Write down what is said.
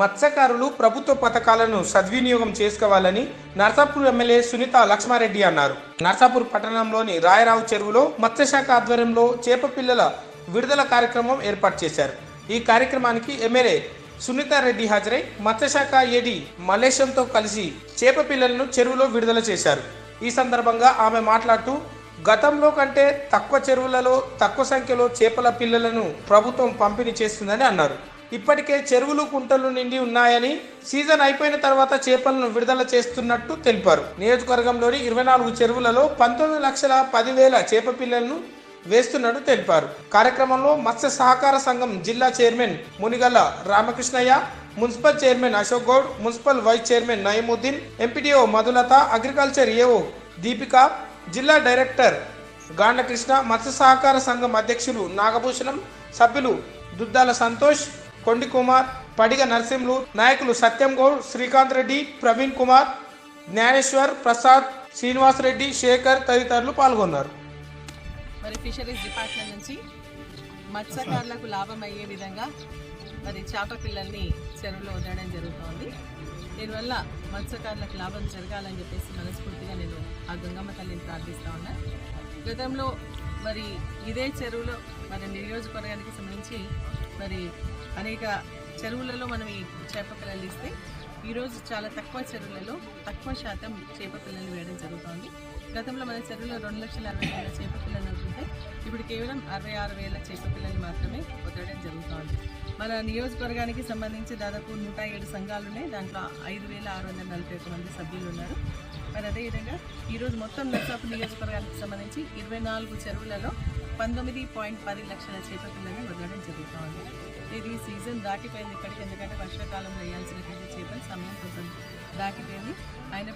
మత్స్యకారులు ప్రభుత్వ పథకాలను సద్వినియోగం చేసుకోవాలని నర్సాపూర్ ఎమ్మెల్యే సునీత లక్ష్మారెడ్డి అన్నారు. నర్సాపూర్ పట్టణంలోని రాయరావు చెరువులో మత్స్యశాఖ ఆధ్వర్యంలో చేప పిల్లల విడుదల కార్యక్రమం ఏర్పాటు చేశారు. ఈ కార్యక్రమానికి ఎమ్మెల్యే సునీతారెడ్డి హాజరై మత్స్యశాఖ ఏడి మలేషియంతో కలిసి చేప పిల్లలను చెరువులో విడుదల చేశారు. ఈ సందర్భంగా ఆమె మాట్లాడుతూ గతంలో కంటే తక్కువ చెరువులలో తక్కువ సంఖ్యలో చేపల పిల్లలను ప్రభుత్వం పంపిణీ చేస్తుందని అన్నారు. ఇప్పటికే చెరువులు కుంటలు నిండి ఉన్నాయని సీజన్ అయిపోయిన తర్వాత చేపలను విడుదల చేస్తున్నట్టు తెలిపారు. నియోజకవర్గంలోని ఇరవై నాలుగు చెరువులలో పంతొమ్మిది లక్షల పదివేల చేప పిల్లలను వేస్తున్నట్టు తెలిపారు. కార్యక్రమంలో మత్స్య సహకార సంఘం జిల్లా chairman Munigalla Ramakrishnaiah municipal chairman Ashok Goud municipal vice chairman Nayamuddin MPDO Madhulatha agriculture AO Deepika జిల్లా డైరెక్టర్ గాండకృష్ణ మత్స్య సహకార సంఘం అధ్యక్షులు నాగభూషణం సభ్యులు దుద్దాల సంతోష్ కొండి కుమార్ పడిగ నరసింహులు నాయకులు సత్యం గౌడ్ శ్రీకాంత్ రెడ్డి ప్రవీణ్ కుమార్ జ్ఞానేశ్వర్ ప్రసాద్ శ్రీనివాస్ రెడ్డి శేఖర్ తదితరులు పాల్గొన్నారు. మరి ఫిషరీస్ డిపార్ట్మెంట్ నుంచి మత్స్యకారులకు లాభం అయ్యే విధంగా మరి చేప పిల్లల్ని చెరువులో వదలడం జరుగుతోంది. దీనివల్ల మత్స్యకారులకు లాభం జరగాలని చెప్పేసి మనస్ఫూర్తిగా నేను ఆ గంగమ్మ తల్లిని ప్రార్థిస్తా ఉన్నా. గతంలో మరి ఇదే చెరువులో మరి నియోజకవర్గానికి సంబంధించి మరి అనేక చెరువులలో మనం ఈ చేప పిల్లలు ఇస్తే ఈరోజు చాలా తక్కువ చెరువులలో తక్కువ శాతం చేప పిల్లలు వేయడం జరుగుతోంది. గతంలో మన చెరువులో రెండు లక్షల అరవై వేల చేప పిల్లలు ఉంటుంటే ఇప్పుడు కేవలం అరవై ఆరు వేల చేప పిల్లలు మాత్రమే వదలడం జరుగుతోంది. మన నియోజకవర్గానికి సంబంధించి దాదాపు నూట ఏడు సంఘాలు ఉన్నాయి దాంట్లో ఐదు వేల ఆరు వందల నలభై ఒక మంది సభ్యులు ఉన్నారు. మరి అదేవిధంగా ఈరోజు మొత్తం నర్సాపు నియోజకవర్గానికి సంబంధించి ఇరవై నాలుగు చెరువులలో పంతొమ్మిది పాయింట్ పది లక్షల చేప పిల్లల్ని వదలడం జరుగుతోంది. ఇది సీజన్ దాటిపోయింది ఇక్కడికి ఎందుకంటే వర్షాకాలంలో వేయాల్సినటువంటి చేపలు సమయం కోసం దాటిపోయింది. ఆయన